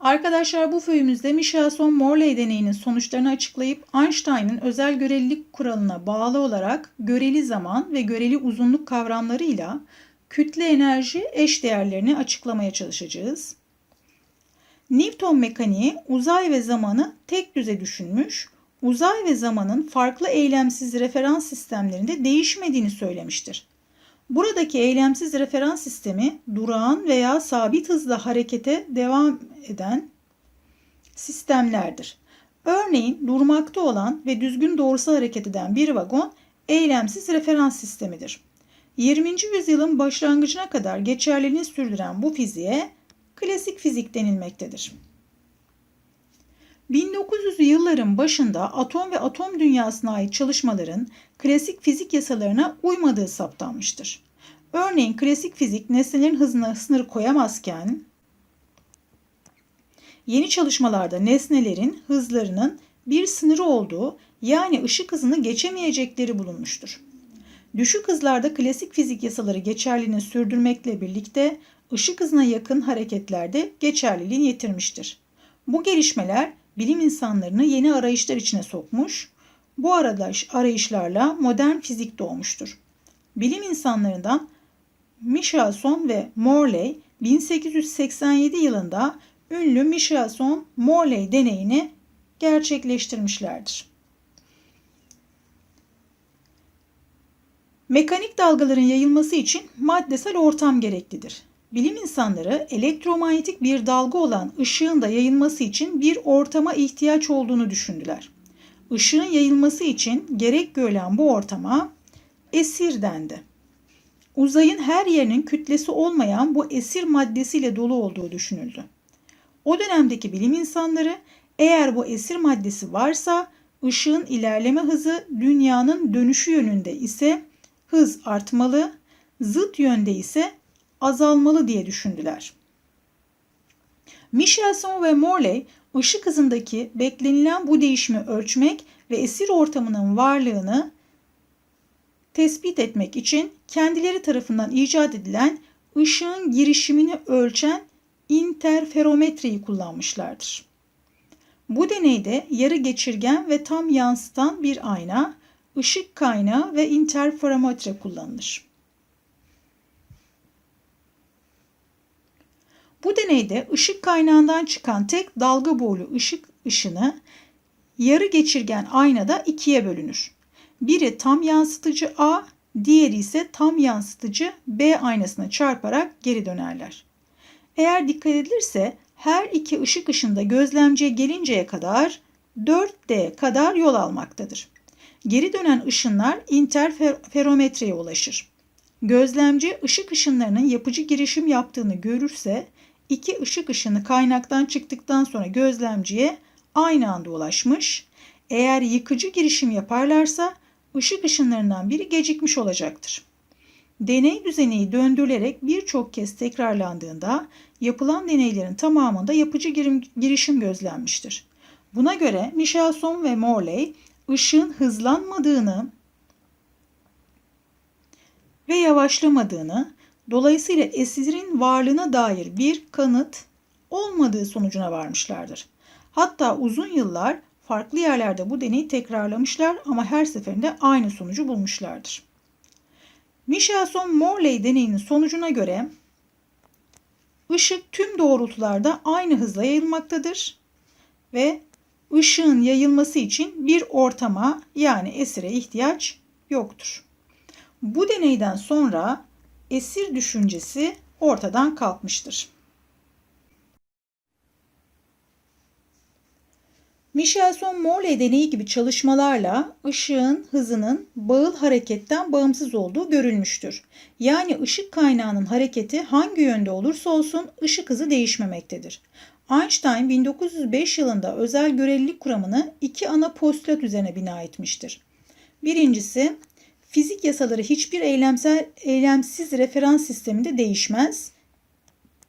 Arkadaşlar bu föyümüzde Michelson-Morley deneyinin sonuçlarını açıklayıp Einstein'ın özel görelilik kuralına bağlı olarak göreli zaman ve göreli uzunluk kavramlarıyla kütle enerji eş değerlerini açıklamaya çalışacağız. Newton mekaniği uzay ve zamanı tek düze düşünmüş, uzay ve zamanın farklı eylemsiz referans sistemlerinde değişmediğini söylemiştir. Buradaki eylemsiz referans sistemi durağan veya sabit hızla harekete devam eden sistemlerdir. Örneğin durmakta olan ve düzgün doğrusal hareket eden bir vagon eylemsiz referans sistemidir. 20. yüzyılın başlangıcına kadar geçerliliğini sürdüren bu fiziğe klasik fizik denilmektedir. 1900'lü yılların başında atom ve atom dünyasına ait çalışmaların klasik fizik yasalarına uymadığı saptanmıştır. Örneğin klasik fizik nesnelerin hızına sınır koyamazken yeni çalışmalarda nesnelerin hızlarının bir sınırı olduğu yani ışık hızını geçemeyecekleri bulunmuştur. Düşük hızlarda klasik fizik yasaları geçerliliğini sürdürmekle birlikte ışık hızına yakın hareketlerde geçerliliğini yitirmiştir. Bu gelişmeler bilim insanlarını yeni arayışlar içine sokmuş, bu arayışlarla modern fizik doğmuştur. Bilim insanlarından Michelson ve Morley 1887 yılında ünlü Michelson-Morley deneyini gerçekleştirmişlerdir. Mekanik dalgaların yayılması için maddesel ortam gereklidir. Bilim insanları elektromanyetik bir dalga olan ışığın da yayılması için bir ortama ihtiyaç olduğunu düşündüler. Işığın yayılması için gerek görülen bu ortama esir dendi. Uzayın her yerinin kütlesi olmayan bu esir maddesiyle dolu olduğu düşünüldü. O dönemdeki bilim insanları eğer bu esir maddesi varsa ışığın ilerleme hızı dünyanın dönüşü yönünde ise hız artmalı, zıt yönde ise azalmalı diye düşündüler. Michelson ve Morley ışık hızındaki beklenilen bu değişimi ölçmek ve esir ortamının varlığını tespit etmek için kendileri tarafından icat edilen ışığın girişimini ölçen interferometreyi kullanmışlardır. Bu deneyde yarı geçirgen ve tam yansıtan bir ayna, ışık kaynağı ve interferometre kullanılır. Bu deneyde ışık kaynağından çıkan tek dalga boylu ışık ışını yarı geçirgen aynada ikiye bölünür. Biri tam yansıtıcı A, diğeri ise tam yansıtıcı B aynasına çarparak geri dönerler. Eğer dikkat edilirse her iki ışık ışında gözlemciye gelinceye kadar 4D kadar yol almaktadır. Geri dönen ışınlar interferometreye ulaşır. Gözlemci ışık ışınlarının yapıcı girişim yaptığını görürse iki ışık ışını kaynaktan çıktıktan sonra gözlemciye aynı anda ulaşmış. Eğer yıkıcı girişim yaparlarsa ışık ışınlarından biri gecikmiş olacaktır. Deney düzeneyi döndürülerek birçok kez tekrarlandığında yapılan deneylerin tamamında yapıcı girişim gözlenmiştir. Buna göre Michelson ve Morley ışığın hızlanmadığını ve yavaşlamadığını, dolayısıyla esirin varlığına dair bir kanıt olmadığı sonucuna varmışlardır. Hatta uzun yıllar farklı yerlerde bu deneyi tekrarlamışlar ama her seferinde aynı sonucu bulmuşlardır. Michelson-Morley deneyinin sonucuna göre ışık tüm doğrultularda aynı hızla yayılmaktadır ve ışığın yayılması için bir ortama yani esire ihtiyaç yoktur. Bu deneyden sonra esir düşüncesi ortadan kalkmıştır. Michelson-Morley deneyi gibi çalışmalarla ışığın hızının bağıl hareketten bağımsız olduğu görülmüştür. Yani ışık kaynağının hareketi hangi yönde olursa olsun ışık hızı değişmemektedir. Einstein 1905 yılında özel görelilik kuramını iki ana postulat üzerine bina etmiştir. Birincisi, fizik yasaları hiçbir eylemsel, eylemsiz referans sisteminde değişmez.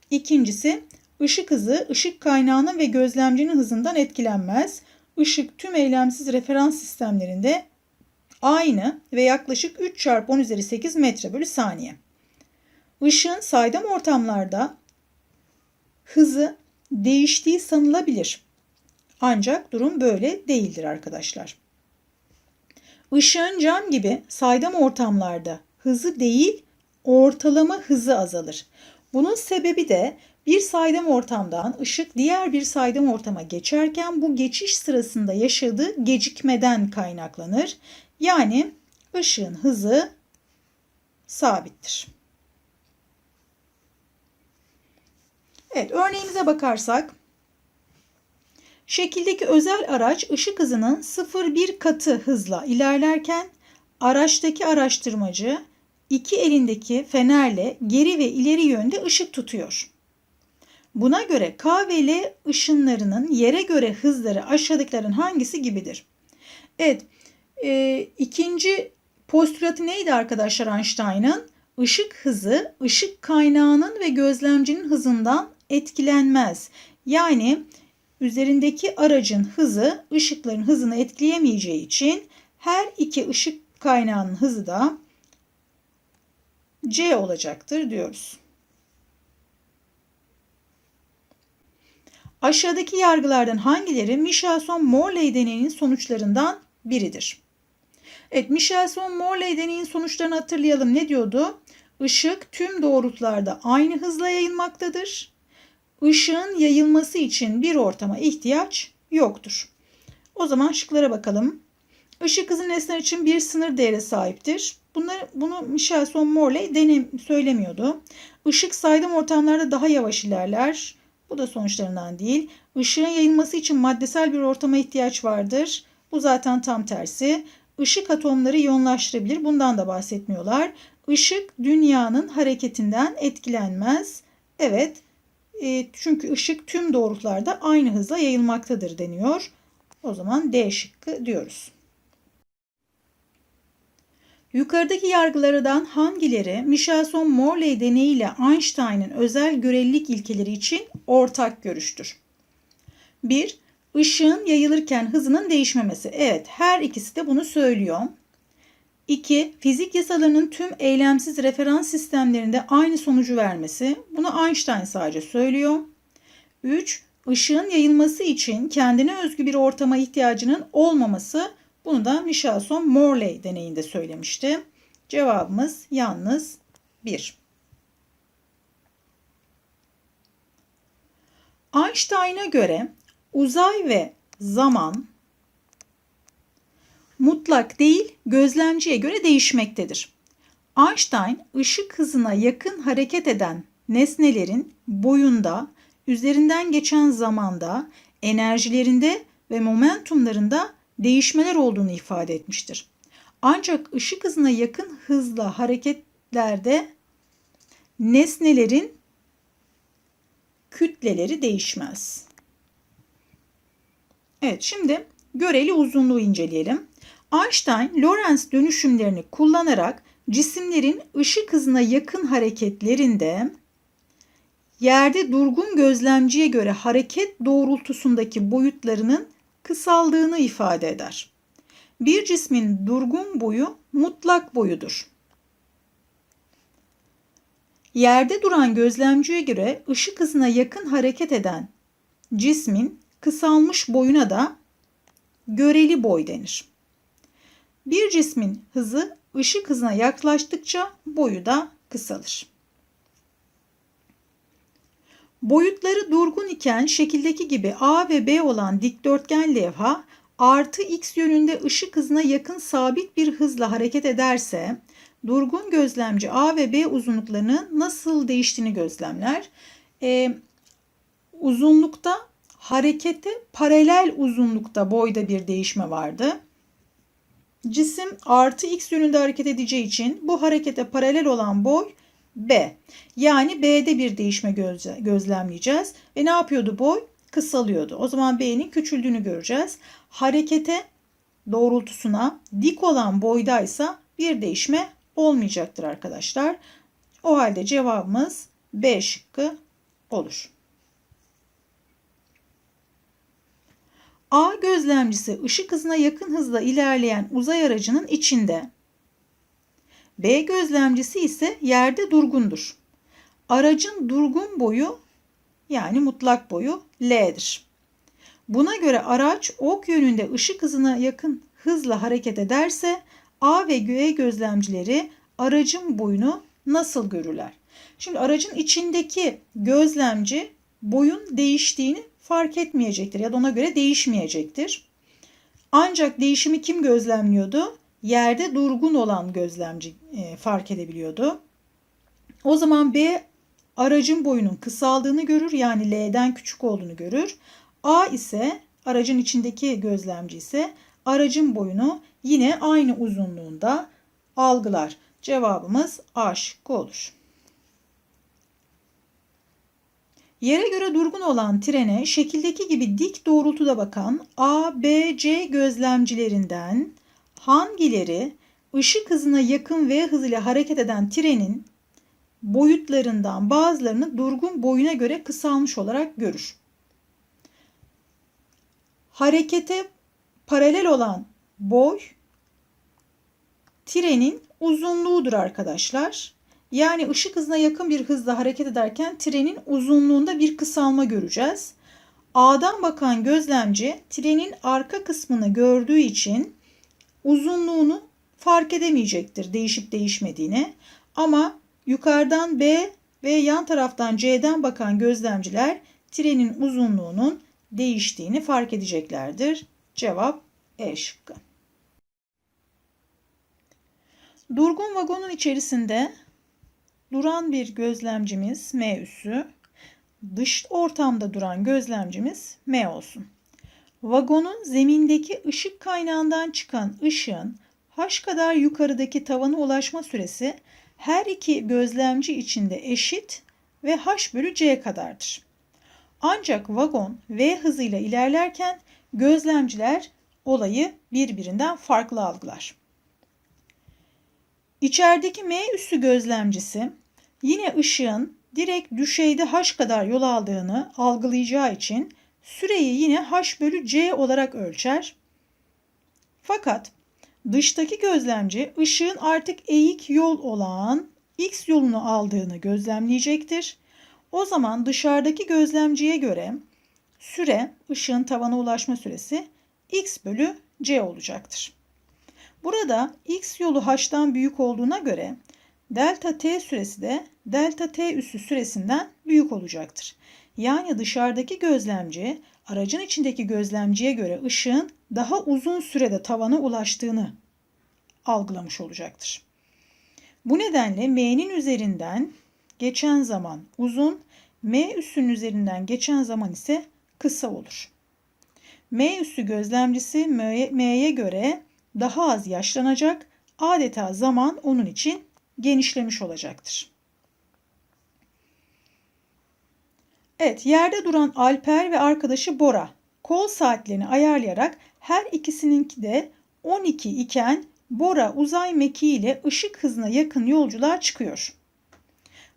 İkincisi, Işık hızı ışık kaynağının ve gözlemcinin hızından etkilenmez. Işık tüm eylemsiz referans sistemlerinde aynı ve yaklaşık 3 çarpı 10 üzeri 8 metre bölü saniye. Işığın saydam ortamlarda hızı değiştiği sanılabilir. Ancak durum böyle değildir arkadaşlar. Işığın cam gibi saydam ortamlarda hızı değil ortalama hızı azalır. Bunun sebebi de bir saydam ortamdan ışık diğer bir saydam ortama geçerken bu geçiş sırasında yaşadığı gecikmeden kaynaklanır. Yani ışığın hızı sabittir. Evet örneğimize bakarsak şekildeki özel araç ışık hızının 0,1 katı hızla ilerlerken araçtaki araştırmacı iki elindeki fenerle geri ve ileri yönde ışık tutuyor. Buna göre K ve L ışınlarının yere göre hızları aşağıdakilerin hangisi gibidir? Evet, e, ikinci postulatı neydi arkadaşlar Einstein'ın? Işık hızı ışık kaynağının ve gözlemcinin hızından etkilenmez. Yani üzerindeki aracın hızı ışıkların hızını etkileyemeyeceği için her iki ışık kaynağının hızı da C olacaktır diyoruz. Aşağıdaki yargılardan hangileri Michelson-Morley deneyinin sonuçlarından biridir? Evet, Michelson-Morley deneyin sonuçlarını hatırlayalım. Ne diyordu? Işık tüm doğrultularda aynı hızla yayılmaktadır. Işığın yayılması için bir ortama ihtiyaç yoktur. O zaman şıklara bakalım. Işık hızı nesneler için bir sınır değeri sahiptir. Bunları, bunu Michelson Morley denem söylemiyordu. Işık saydam ortamlarda daha yavaş ilerler. Bu da sonuçlarından değil. Işığın yayılması için maddesel bir ortama ihtiyaç vardır. Bu zaten tam tersi. Işık atomları iyonlaştırabilir. Bundan da bahsetmiyorlar. Işık dünyanın hareketinden etkilenmez. Evet. E, çünkü ışık tüm doğrultularda aynı hızla yayılmaktadır deniyor. O zaman D şıkkı diyoruz. Yukarıdaki yargılardan hangileri Michelson-Morley deneyiyle Einstein'ın özel görelilik ilkeleri için ortak görüştür? 1. Işığın yayılırken hızının değişmemesi. Evet, her ikisi de bunu söylüyor. 2. Fizik yasalarının tüm eylemsiz referans sistemlerinde aynı sonucu vermesi. Bunu Einstein sadece söylüyor. 3. Işığın yayılması için kendine özgü bir ortama ihtiyacının olmaması. Bunu da Michelson Morley deneyinde söylemişti. Cevabımız yalnız 1. Einstein'a göre uzay ve zaman mutlak değil gözlemciye göre değişmektedir. Einstein ışık hızına yakın hareket eden nesnelerin boyunda, üzerinden geçen zamanda, enerjilerinde ve momentumlarında değişmeler olduğunu ifade etmiştir. Ancak ışık hızına yakın hızla hareketlerde nesnelerin kütleleri değişmez. Evet şimdi göreli uzunluğu inceleyelim. Einstein Lorentz dönüşümlerini kullanarak cisimlerin ışık hızına yakın hareketlerinde yerde durgun gözlemciye göre hareket doğrultusundaki boyutlarının kısaldığını ifade eder. Bir cismin durgun boyu mutlak boyudur. Yerde duran gözlemciye göre ışık hızına yakın hareket eden cismin kısalmış boyuna da göreli boy denir. Bir cismin hızı ışık hızına yaklaştıkça boyu da kısalır. Boyutları durgun iken şekildeki gibi A ve B olan dikdörtgen levha artı x yönünde ışık hızına yakın sabit bir hızla hareket ederse durgun gözlemci A ve B uzunluklarının nasıl değiştiğini gözlemler. Ee, uzunlukta harekete paralel uzunlukta boyda bir değişme vardı. Cisim artı x yönünde hareket edeceği için bu harekete paralel olan boy B. Yani B'de bir değişme gözle, gözlemleyeceğiz. Ve ne yapıyordu boy? Kısalıyordu. O zaman B'nin küçüldüğünü göreceğiz. Harekete doğrultusuna dik olan boydaysa bir değişme olmayacaktır arkadaşlar. O halde cevabımız B şıkkı olur. A gözlemcisi ışık hızına yakın hızla ilerleyen uzay aracının içinde. B gözlemcisi ise yerde durgundur. Aracın durgun boyu Yani mutlak boyu L'dir. Buna göre araç ok yönünde ışık hızına yakın hızla hareket ederse A ve G gözlemcileri aracın boyunu nasıl görürler? Şimdi aracın içindeki gözlemci boyun değiştiğini fark etmeyecektir ya da ona göre değişmeyecektir. Ancak değişimi kim gözlemliyordu? Yerde durgun olan gözlemci e, fark edebiliyordu. O zaman B aracın boyunun kısaldığını görür yani L'den küçük olduğunu görür. A ise aracın içindeki gözlemci ise aracın boyunu yine aynı uzunluğunda algılar. Cevabımız A şıkkı olur. Yere göre durgun olan trene şekildeki gibi dik doğrultuda bakan A, B, C gözlemcilerinden hangileri ışık hızına yakın V hızıyla hareket eden trenin boyutlarından bazılarını durgun boyuna göre kısalmış olarak görür? Harekete paralel olan boy trenin uzunluğudur arkadaşlar. Yani ışık hızına yakın bir hızla hareket ederken trenin uzunluğunda bir kısalma göreceğiz. A'dan bakan gözlemci trenin arka kısmını gördüğü için uzunluğunu fark edemeyecektir değişip değişmediğini. Ama yukarıdan B ve yan taraftan C'den bakan gözlemciler trenin uzunluğunun değiştiğini fark edeceklerdir. Cevap E şıkkı. Durgun vagonun içerisinde duran bir gözlemcimiz M üssü, dış ortamda duran gözlemcimiz M olsun. Vagonun zemindeki ışık kaynağından çıkan ışığın h kadar yukarıdaki tavana ulaşma süresi her iki gözlemci içinde eşit ve h bölü c kadardır. Ancak vagon v hızıyla ilerlerken gözlemciler olayı birbirinden farklı algılar. İçerideki M üssü gözlemcisi yine ışığın direkt düşeyde h kadar yol aldığını algılayacağı için süreyi yine h bölü c olarak ölçer. Fakat dıştaki gözlemci ışığın artık eğik yol olan x yolunu aldığını gözlemleyecektir. O zaman dışarıdaki gözlemciye göre süre ışığın tavana ulaşma süresi x bölü c olacaktır. Burada x yolu h'tan büyük olduğuna göre delta t süresi de delta t üssü süresinden büyük olacaktır. Yani dışarıdaki gözlemci aracın içindeki gözlemciye göre ışığın daha uzun sürede tavana ulaştığını algılamış olacaktır. Bu nedenle m'nin üzerinden geçen zaman uzun, m üssünün üzerinden geçen zaman ise kısa olur. M üssü gözlemcisi M'ye göre daha az yaşlanacak, adeta zaman onun için genişlemiş olacaktır. Evet, yerde duran Alper ve arkadaşı Bora kol saatlerini ayarlayarak her ikisininki de 12 iken Bora uzay mekiği ile ışık hızına yakın yolculuğa çıkıyor.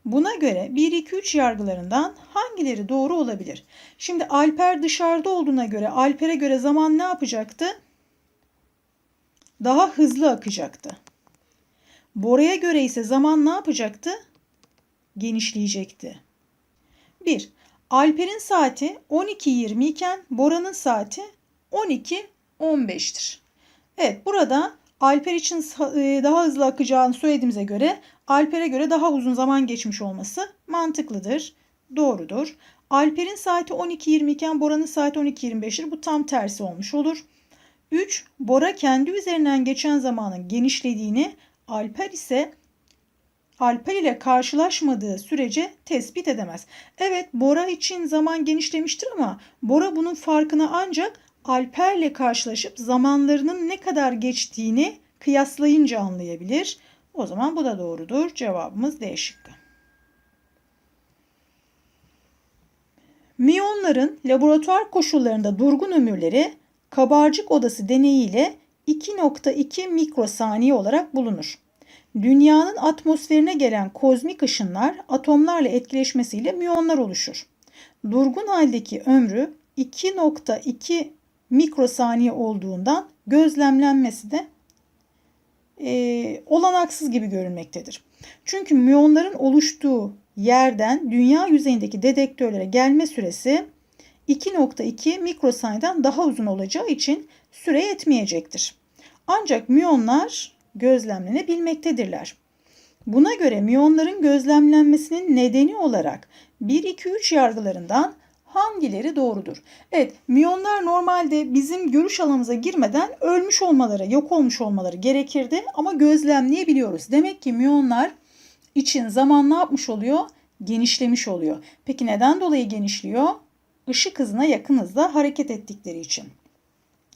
Buna göre 1 2 3 yargılarından hangileri doğru olabilir? Şimdi Alper dışarıda olduğuna göre Alper'e göre zaman ne yapacaktı? Daha hızlı akacaktı. Bora'ya göre ise zaman ne yapacaktı? Genişleyecekti. 1. Alper'in saati 12.20 iken Bora'nın saati 12.15'tir. Evet burada Alper için e, daha hızlı akacağını söylediğimize göre Alper'e göre daha uzun zaman geçmiş olması mantıklıdır. Doğrudur. Alper'in saati 12.20 iken Bora'nın saati 12.25'tir. Bu tam tersi olmuş olur. 3. Bora kendi üzerinden geçen zamanın genişlediğini, Alper ise Alper ile karşılaşmadığı sürece tespit edemez. Evet Bora için zaman genişlemiştir ama Bora bunun farkına ancak Alper ile karşılaşıp zamanlarının ne kadar geçtiğini kıyaslayınca anlayabilir. O zaman bu da doğrudur. Cevabımız D şıkkı. Miyonların laboratuvar koşullarında durgun ömürleri kabarcık odası deneyiyle 2.2 mikrosaniye olarak bulunur. Dünyanın atmosferine gelen kozmik ışınlar atomlarla etkileşmesiyle miyonlar oluşur. Durgun haldeki ömrü 2.2 mikrosaniye olduğundan gözlemlenmesi de e, olanaksız gibi görünmektedir. Çünkü miyonların oluştuğu yerden dünya yüzeyindeki dedektörlere gelme süresi 2.2 mikrosaniyeden daha uzun olacağı için süre yetmeyecektir. Ancak müyonlar gözlemlenebilmektedirler. Buna göre müyonların gözlemlenmesinin nedeni olarak 1-2-3 yargılarından hangileri doğrudur? Evet, müyonlar normalde bizim görüş alanımıza girmeden ölmüş olmaları, yok olmuş olmaları gerekirdi ama gözlemleyebiliyoruz. Demek ki müyonlar için zaman ne yapmış oluyor? Genişlemiş oluyor. Peki neden dolayı genişliyor? Işık hızına yakın hızda hareket ettikleri için.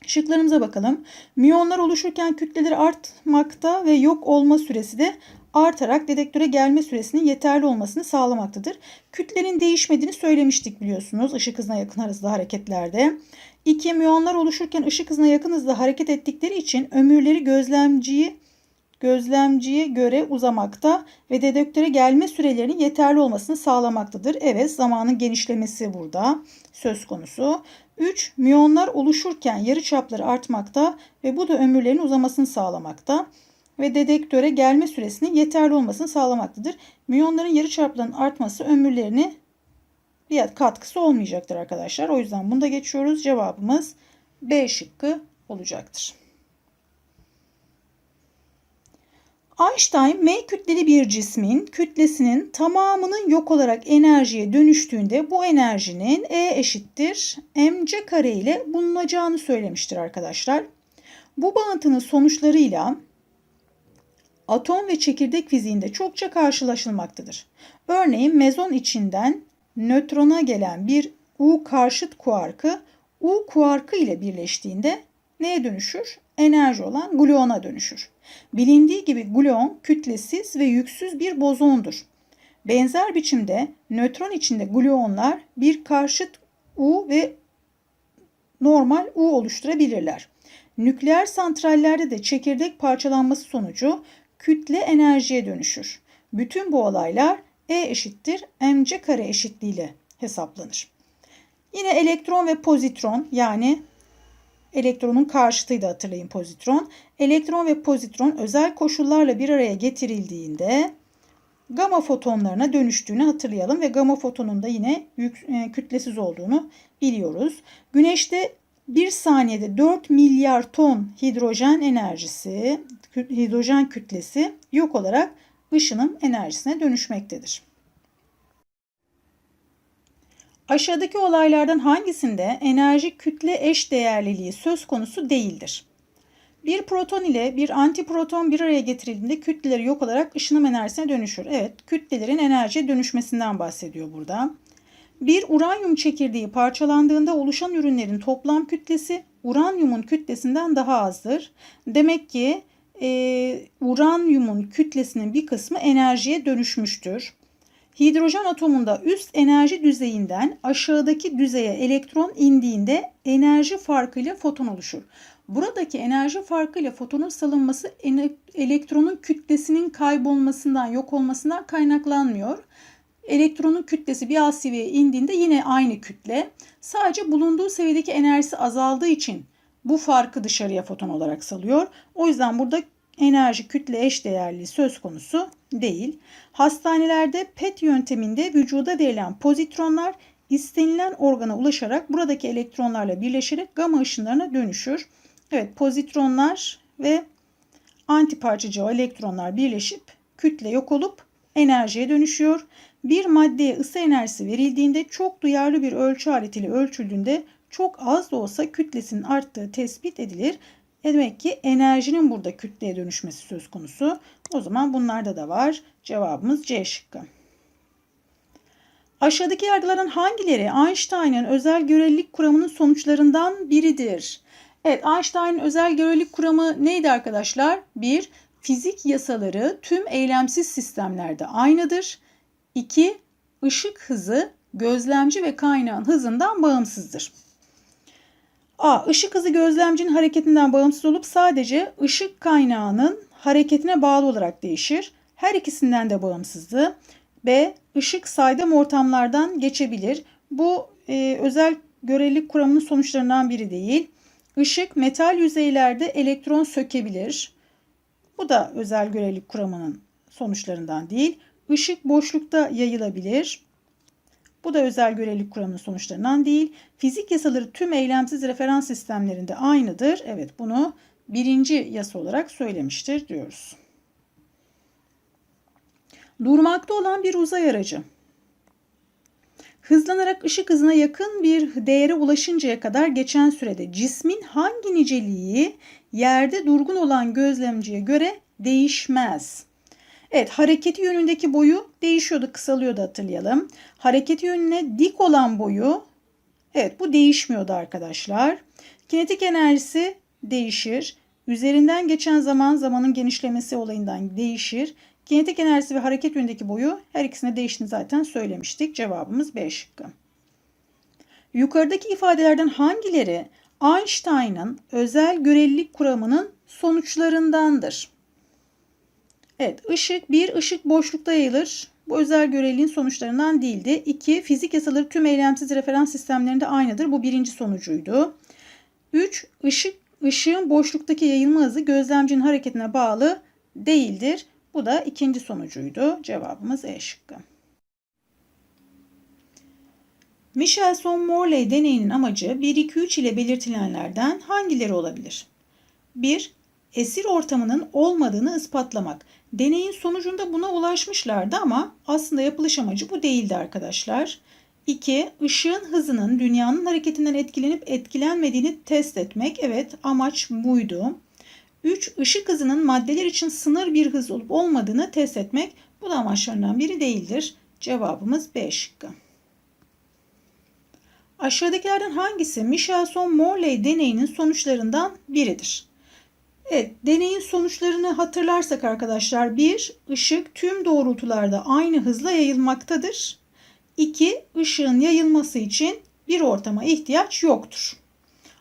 Şıklarımıza bakalım. Müyonlar oluşurken kütleleri artmakta ve yok olma süresi de artarak dedektöre gelme süresinin yeterli olmasını sağlamaktadır. Kütlenin değişmediğini söylemiştik biliyorsunuz ışık hızına yakın hızda hareketlerde. İki müyonlar oluşurken ışık hızına yakın hızda hareket ettikleri için ömürleri gözlemciyi gözlemciye göre uzamakta ve dedektöre gelme sürelerinin yeterli olmasını sağlamaktadır. Evet zamanın genişlemesi burada söz konusu. 3. Müyonlar oluşurken yarıçapları artmakta ve bu da ömürlerin uzamasını sağlamakta ve dedektöre gelme süresinin yeterli olmasını sağlamaktadır. Müyonların yarıçaplarının artması ömürlerini bir katkısı olmayacaktır arkadaşlar. O yüzden bunu da geçiyoruz. Cevabımız B şıkkı olacaktır. Einstein M kütleli bir cismin kütlesinin tamamının yok olarak enerjiye dönüştüğünde bu enerjinin E eşittir mc kare ile bulunacağını söylemiştir arkadaşlar. Bu bağıntının sonuçlarıyla atom ve çekirdek fiziğinde çokça karşılaşılmaktadır. Örneğin mezon içinden nötrona gelen bir U karşıt kuarkı U kuarkı ile birleştiğinde neye dönüşür? Enerji olan gluona dönüşür. Bilindiği gibi gluon kütlesiz ve yüksüz bir bozondur. Benzer biçimde nötron içinde gluonlar bir karşıt U ve normal U oluşturabilirler. Nükleer santrallerde de çekirdek parçalanması sonucu kütle enerjiye dönüşür. Bütün bu olaylar E eşittir mc kare eşitliğiyle hesaplanır. Yine elektron ve pozitron yani elektronun karşıtıydı hatırlayın pozitron. Elektron ve pozitron özel koşullarla bir araya getirildiğinde gama fotonlarına dönüştüğünü hatırlayalım ve gama fotonun da yine yük, e, kütlesiz olduğunu biliyoruz. Güneşte bir saniyede 4 milyar ton hidrojen enerjisi, hidrojen kütlesi yok olarak ışınım enerjisine dönüşmektedir. Aşağıdaki olaylardan hangisinde enerji kütle eş değerliliği söz konusu değildir? Bir proton ile bir antiproton bir araya getirildiğinde kütleleri yok olarak ışınım enerjisine dönüşür. Evet, kütlelerin enerjiye dönüşmesinden bahsediyor burada. Bir uranyum çekirdeği parçalandığında oluşan ürünlerin toplam kütlesi uranyumun kütlesinden daha azdır. Demek ki e, uranyumun kütlesinin bir kısmı enerjiye dönüşmüştür. Hidrojen atomunda üst enerji düzeyinden aşağıdaki düzeye elektron indiğinde enerji farkıyla foton oluşur. Buradaki enerji farkıyla fotonun salınması elektronun kütlesinin kaybolmasından, yok olmasından kaynaklanmıyor. Elektronun kütlesi bir alt seviyeye indiğinde yine aynı kütle. Sadece bulunduğu seviyedeki enerjisi azaldığı için bu farkı dışarıya foton olarak salıyor. O yüzden burada enerji kütle eş değerli söz konusu değil. Hastanelerde PET yönteminde vücuda verilen pozitronlar istenilen organa ulaşarak buradaki elektronlarla birleşerek gama ışınlarına dönüşür. Evet pozitronlar ve antiparçacı elektronlar birleşip kütle yok olup enerjiye dönüşüyor. Bir maddeye ısı enerjisi verildiğinde çok duyarlı bir ölçü aletiyle ölçüldüğünde çok az da olsa kütlesinin arttığı tespit edilir. E demek ki enerjinin burada kütleye dönüşmesi söz konusu. O zaman bunlarda da var. Cevabımız C şıkkı. Aşağıdaki yargıların hangileri Einstein'ın özel görelilik kuramının sonuçlarından biridir? Evet Einstein'ın özel görelilik kuramı neydi arkadaşlar? 1. Fizik yasaları tüm eylemsiz sistemlerde aynıdır. 2. Işık hızı gözlemci ve kaynağın hızından bağımsızdır. A. Işık hızı gözlemcinin hareketinden bağımsız olup sadece ışık kaynağının hareketine bağlı olarak değişir. Her ikisinden de bağımsızdı. B. Işık saydam ortamlardan geçebilir. Bu e, özel görelilik kuramının sonuçlarından biri değil. Işık metal yüzeylerde elektron sökebilir. Bu da özel görelilik kuramının sonuçlarından değil. Işık boşlukta yayılabilir. Bu da özel görelilik kuramının sonuçlarından değil. Fizik yasaları tüm eylemsiz referans sistemlerinde aynıdır. Evet bunu birinci yasa olarak söylemiştir diyoruz. Durmakta olan bir uzay aracı. Hızlanarak ışık hızına yakın bir değere ulaşıncaya kadar geçen sürede cismin hangi niceliği yerde durgun olan gözlemciye göre değişmez. Evet hareketi yönündeki boyu değişiyordu kısalıyordu hatırlayalım. Hareketi yönüne dik olan boyu evet bu değişmiyordu arkadaşlar. Kinetik enerjisi değişir. Üzerinden geçen zaman zamanın genişlemesi olayından değişir. Kinetik enerjisi ve hareket yönündeki boyu her ikisine değiştiğini zaten söylemiştik. Cevabımız B şıkkı. Yukarıdaki ifadelerden hangileri Einstein'ın özel görelilik kuramının sonuçlarındandır? Evet, ışık bir ışık boşlukta yayılır. Bu özel göreliliğin sonuçlarından değildi. 2. Fizik yasaları tüm eylemsiz referans sistemlerinde aynıdır. Bu birinci sonucuydu. 3. Işık ışığın boşluktaki yayılma hızı gözlemcinin hareketine bağlı değildir. Bu da ikinci sonucuydu. Cevabımız E şıkkı. Michelson-Morley deneyinin amacı 1-2-3 ile belirtilenlerden hangileri olabilir? 1. Esir ortamının olmadığını ispatlamak. Deneyin sonucunda buna ulaşmışlardı ama aslında yapılış amacı bu değildi arkadaşlar. 2. Işığın hızının dünyanın hareketinden etkilenip etkilenmediğini test etmek. Evet amaç buydu. 3. Işık hızının maddeler için sınır bir hız olup olmadığını test etmek. Bu da amaçlarından biri değildir. Cevabımız B şıkkı. Aşağıdakilerden hangisi Michelson-Morley deneyinin sonuçlarından biridir? Evet, deneyin sonuçlarını hatırlarsak arkadaşlar 1. ışık tüm doğrultularda aynı hızla yayılmaktadır. 2. ışığın yayılması için bir ortama ihtiyaç yoktur.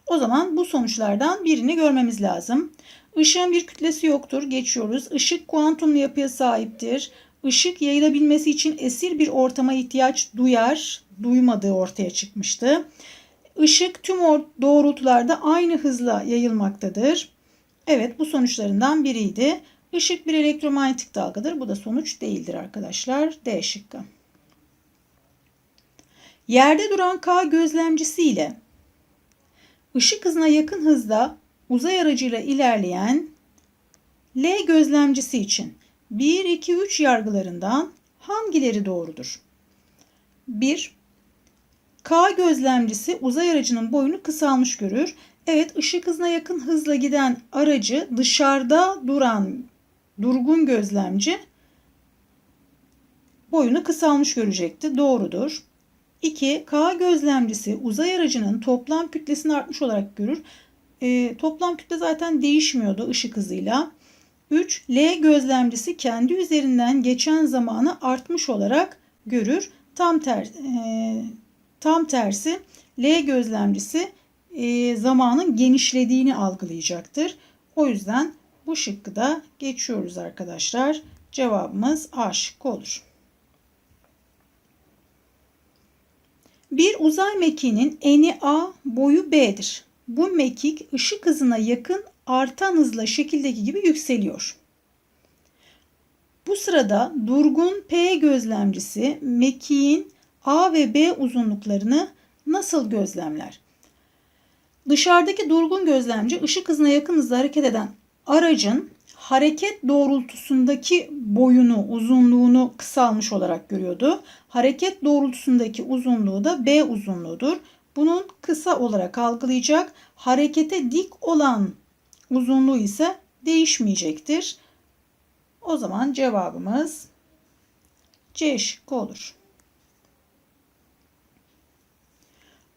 O zaman bu sonuçlardan birini görmemiz lazım. Işığın bir kütlesi yoktur. Geçiyoruz. Işık kuantumlu yapıya sahiptir. Işık yayılabilmesi için esir bir ortama ihtiyaç duyar. Duymadığı ortaya çıkmıştı. Işık tüm doğrultularda aynı hızla yayılmaktadır. Evet bu sonuçlarından biriydi. Işık bir elektromanyetik dalgadır. Bu da sonuç değildir arkadaşlar. D şıkkı. Yerde duran K gözlemcisi ile ışık hızına yakın hızda uzay aracıyla ilerleyen L gözlemcisi için 1, 2, 3 yargılarından hangileri doğrudur? 1. K gözlemcisi uzay aracının boyunu kısalmış görür. Evet ışık hızına yakın hızla giden aracı dışarıda duran durgun gözlemci boyunu kısalmış görecekti. Doğrudur. 2. K gözlemcisi uzay aracının toplam kütlesini artmış olarak görür. E, toplam kütle zaten değişmiyordu ışık hızıyla. 3. L gözlemcisi kendi üzerinden geçen zamanı artmış olarak görür. Tam ter, e, tam tersi L gözlemcisi e, zamanın genişlediğini algılayacaktır. O yüzden bu şıkkı da geçiyoruz arkadaşlar. Cevabımız A şıkkı olur. Bir uzay mekiğinin eni A, boyu B'dir. Bu mekik ışık hızına yakın artan hızla şekildeki gibi yükseliyor. Bu sırada durgun P gözlemcisi mekiğin A ve B uzunluklarını nasıl gözlemler? Dışarıdaki durgun gözlemci ışık hızına yakın hızla hareket eden aracın hareket doğrultusundaki boyunu, uzunluğunu kısalmış olarak görüyordu. Hareket doğrultusundaki uzunluğu da B uzunluğudur. Bunun kısa olarak algılayacak. Harekete dik olan uzunluğu ise değişmeyecektir. O zaman cevabımız C şıkkı olur.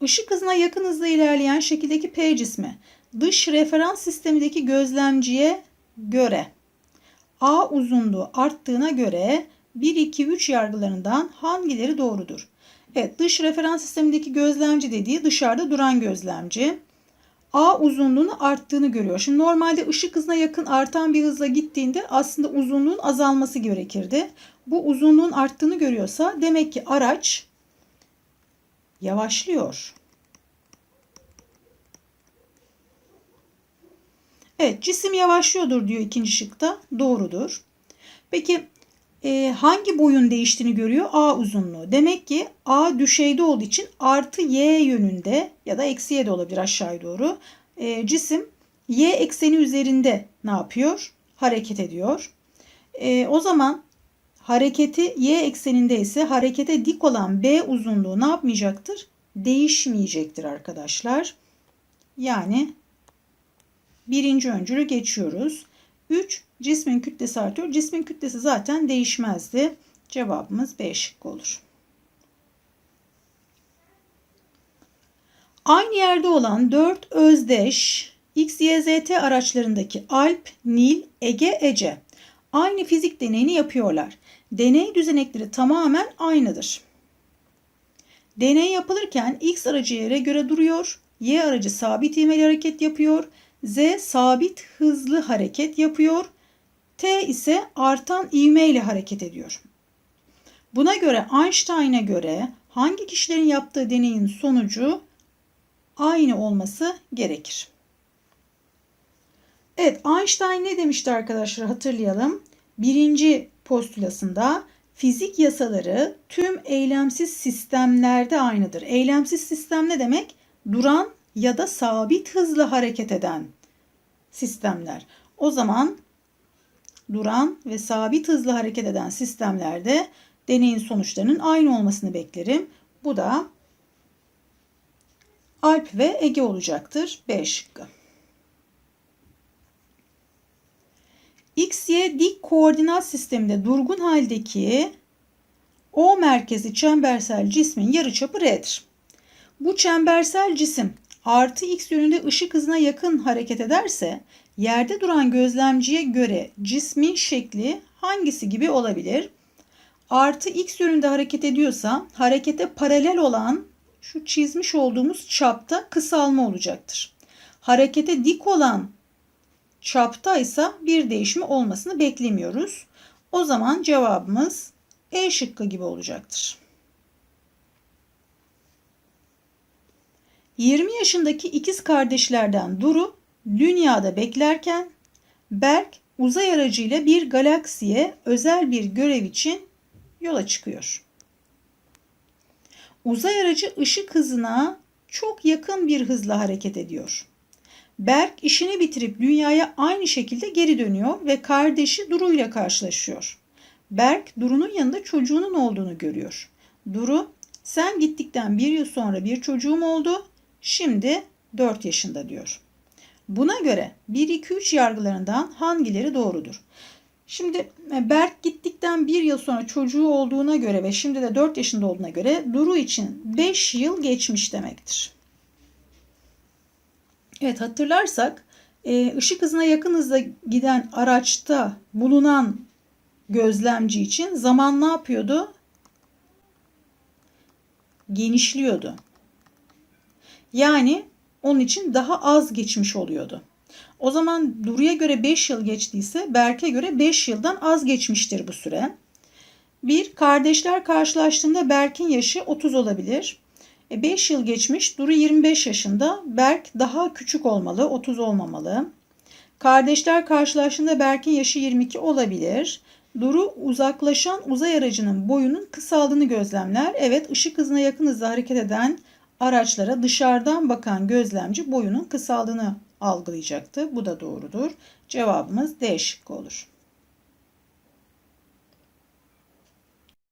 Işık hızına yakın hızla ilerleyen şekildeki P cismi dış referans sistemindeki gözlemciye göre A uzunluğu arttığına göre 1, 2, 3 yargılarından hangileri doğrudur? Evet dış referans sistemindeki gözlemci dediği dışarıda duran gözlemci. A uzunluğunu arttığını görüyor. Şimdi normalde ışık hızına yakın artan bir hızla gittiğinde aslında uzunluğun azalması gerekirdi. Bu uzunluğun arttığını görüyorsa demek ki araç yavaşlıyor. Evet cisim yavaşlıyordur diyor ikinci şıkta. Doğrudur. Peki e, hangi boyun değiştiğini görüyor? A uzunluğu. Demek ki A düşeyde olduğu için artı Y yönünde ya da eksi Y de olabilir aşağıya doğru. E, cisim Y ekseni üzerinde ne yapıyor? Hareket ediyor. E, o zaman hareketi Y ekseninde ise harekete dik olan B uzunluğu ne yapmayacaktır? Değişmeyecektir arkadaşlar. Yani birinci öncülü geçiyoruz. 3. Cismin kütlesi artıyor. Cismin kütlesi zaten değişmezdi. Cevabımız B şıkkı olur. Aynı yerde olan 4 özdeş X, Y, Z, T araçlarındaki Alp, Nil, Ege, Ece aynı fizik deneyini yapıyorlar. Deney düzenekleri tamamen aynıdır. Deney yapılırken X aracı yere göre duruyor, Y aracı sabit ivmeli hareket yapıyor, Z sabit hızlı hareket yapıyor, T ise artan ivme ile hareket ediyor. Buna göre Einstein'a göre hangi kişilerin yaptığı deneyin sonucu aynı olması gerekir. Evet Einstein ne demişti arkadaşlar hatırlayalım. Birinci postulasında fizik yasaları tüm eylemsiz sistemlerde aynıdır. Eylemsiz sistem ne demek? Duran ya da sabit hızla hareket eden sistemler. O zaman duran ve sabit hızla hareket eden sistemlerde deneyin sonuçlarının aynı olmasını beklerim. Bu da Alp ve Ege olacaktır. B şıkkı. X, Y dik koordinat sisteminde durgun haldeki O merkezi çembersel cismin yarıçapı R'dir. Bu çembersel cisim artı x yönünde ışık hızına yakın hareket ederse yerde duran gözlemciye göre cismin şekli hangisi gibi olabilir? Artı x yönünde hareket ediyorsa harekete paralel olan şu çizmiş olduğumuz çapta kısalma olacaktır. Harekete dik olan çapta ise bir değişme olmasını beklemiyoruz. O zaman cevabımız E şıkkı gibi olacaktır. 20 yaşındaki ikiz kardeşlerden Duru dünyada beklerken Berk uzay aracıyla bir galaksiye özel bir görev için yola çıkıyor. Uzay aracı ışık hızına çok yakın bir hızla hareket ediyor. Berk işini bitirip dünyaya aynı şekilde geri dönüyor ve kardeşi Duru ile karşılaşıyor. Berk Duru'nun yanında çocuğunun olduğunu görüyor. Duru sen gittikten bir yıl sonra bir çocuğum oldu Şimdi 4 yaşında diyor. Buna göre 1, 2, 3 yargılarından hangileri doğrudur? Şimdi e, Berk gittikten bir yıl sonra çocuğu olduğuna göre ve şimdi de 4 yaşında olduğuna göre Duru için 5 yıl geçmiş demektir. Evet hatırlarsak e, ışık hızına yakın hızla giden araçta bulunan gözlemci için zaman ne yapıyordu? Genişliyordu. Yani onun için daha az geçmiş oluyordu. O zaman Duru'ya göre 5 yıl geçtiyse Berk'e göre 5 yıldan az geçmiştir bu süre. Bir, kardeşler karşılaştığında Berk'in yaşı 30 olabilir. E 5 yıl geçmiş, Duru 25 yaşında. Berk daha küçük olmalı, 30 olmamalı. Kardeşler karşılaştığında Berk'in yaşı 22 olabilir. Duru uzaklaşan uzay aracının boyunun kısaldığını gözlemler. Evet ışık hızına yakın hızla hareket eden araçlara dışarıdan bakan gözlemci boyunun kısaldığını algılayacaktı. Bu da doğrudur. Cevabımız D şıkkı olur.